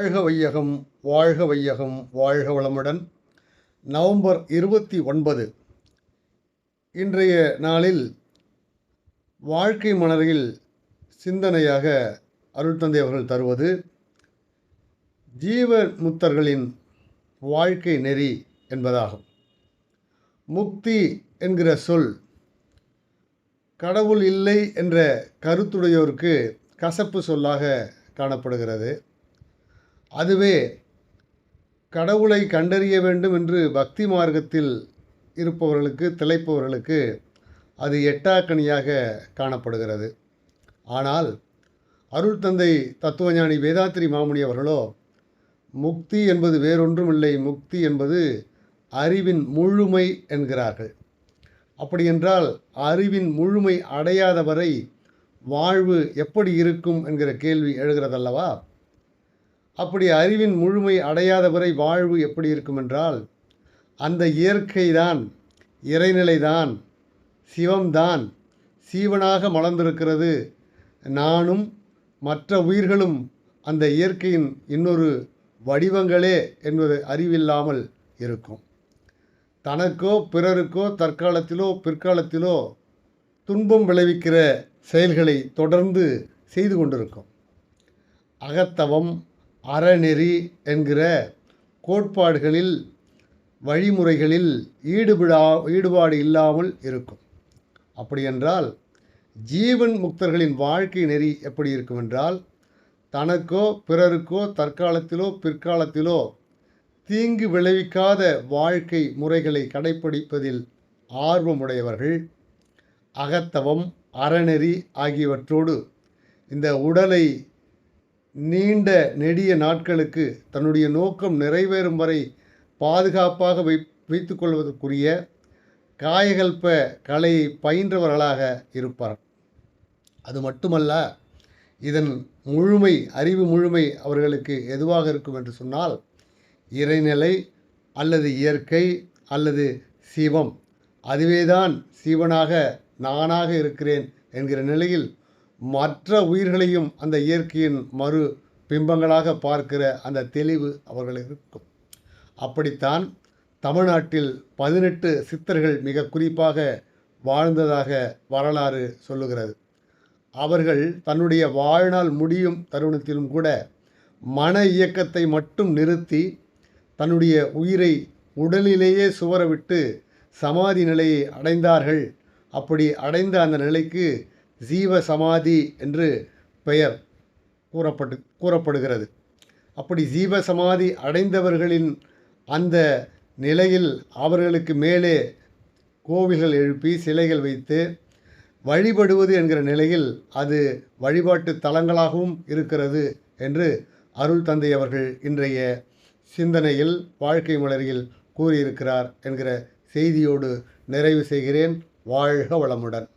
வாழ்க வையகம் வாழ்க வையகம் வாழ்க வளமுடன். நவம்பர் இருபத்தி ஒன்பது. இன்றைய நாளில் வாழ்க்கை மலரில் சிந்தனையாக அருள்தந்தை அவர்கள் தருவது ஜீவ முத்தர்களின் வாழ்க்கை நெறி என்பதாகும். முக்தி என்கிற சொல் கடவுள் இல்லை என்ற கருத்துடையோருக்கு கசப்பு சொல்லாக காணப்படுகிறது. அதுவே கடவுளை கண்டறிய வேண்டும் என்று பக்தி மார்க்கத்தில் இருப்பவர்களுக்கு திளைப்பவர்களுக்கு அது எட்டாக்கணியாக காணப்படுகிறது. ஆனால் அருள் தந்தை தத்துவஞானி வேதாத்திரி மாமுனி அவர்களோ முக்தி என்பது வேறொன்றும் இல்லை முக்தி என்பது அறிவின் முழுமை என்கிறார்கள். அப்படியென்றால் அறிவின் முழுமை அடையாத வரை வாழ்வு எப்படி இருக்கும் என்கிற கேள்வி எழுகிறதல்லவா? அப்படி அறிவின் முழுமை அடையாத வரை வாழ்வு எப்படி இருக்கும் என்றால் அந்த இயற்கை தான் இறைநிலைதான் சிவம்தான் சீவனாக மலர்ந்திருக்கிறது. நானும் மற்ற உயிர்களும் அந்த இயற்கையின் இன்னொரு வடிவங்களே என்பது அறிவில்லாமல் இருக்கும். தனக்கோ பிறருக்கோ தற்காலத்திலோ பிற்காலத்திலோ துன்பம் விளைவிக்கிற செயல்களை தொடர்ந்து செய்து கொண்டிருக்கும். அகத்தவம் அறநெறி என்கிற கோட்பாடுகளில் வழிமுறைகளில் ஈடுபடா ஈடுபாடு இல்லாமல் இருக்கும். அப்படியென்றால் ஜீவன் முக்தர்களின் வாழ்க்கை நெறி எப்படி இருக்கும் என்றால் தனக்கோ பிறருக்கோ தற்காலத்திலோ பிற்காலத்திலோ தீங்கு விளைவிக்காத வாழ்க்கை முறைகளை கடைப்பிடிப்பதில் ஆர்வமுடையவர்கள் அகத்தவம் அறநெறி ஆகியவற்றோடு இந்த உடலை நீண்ட நெடிய நாட்களுக்கு தன்னுடைய நோக்கம் நிறைவேறும் வரை பாதுகாப்பாக வை வைத்துக்கொள்வதற்குரிய காயகல்ப கலையை பயின்றவர்களாக இருப்பார். அது மட்டுமல்ல இதன் முழுமை அறிவு முழுமை அவர்களுக்கு எதுவாக இருக்கும் என்று சொன்னால் இறைநிலை அல்லது இயற்கை அல்லது சிவம். அதுவேதான் சிவனாக நானாக இருக்கிறேன் என்கிற நிலையில் மற்ற உயிர்களையும் அந்த இயற்கையின் மறு பிம்பங்களாக பார்க்கிற அந்த தெளிவு அவர்களுக்கு இருக்கும். அப்படித்தான் தமிழ்நாட்டில் பதினெட்டு சித்தர்கள் மிக குறிப்பாக வாழ்ந்ததாக வரலாறு சொல்லுகிறது. அவர்கள் தன்னுடைய வாழ்நாள் முடியும் தருணத்திலும் கூட மன இயக்கத்தை மட்டும் நிறுத்தி தன்னுடைய உயிரை உடலிலேயே சுவரவிட்டு சமாதி நிலையை அடைந்தார்கள். அப்படி அடைந்த அந்த நிலைக்கு ஜீவ சமாதி என்று பெயர் கூறப்பட்டு கூறப்படுகிறது. அப்படி ஜீவ சமாதி அடைந்தவர்களின் அந்த நிலையில் அவர்களுக்கு மேலே கோவில்கள் எழுப்பி சிலைகள் வைத்து வழிபடுவது என்கிற நிலையில் அது வழிபாட்டு தலங்களாகவும் இருக்கிறது என்று அருள் தந்தை அவர்கள் இன்றைய சிந்தனையில் வாழ்க்கை மலரியில் கூறியிருக்கிறார் என்கிற செய்தியோடு நிறைவு செய்கிறேன். வாழ்க வளமுடன்.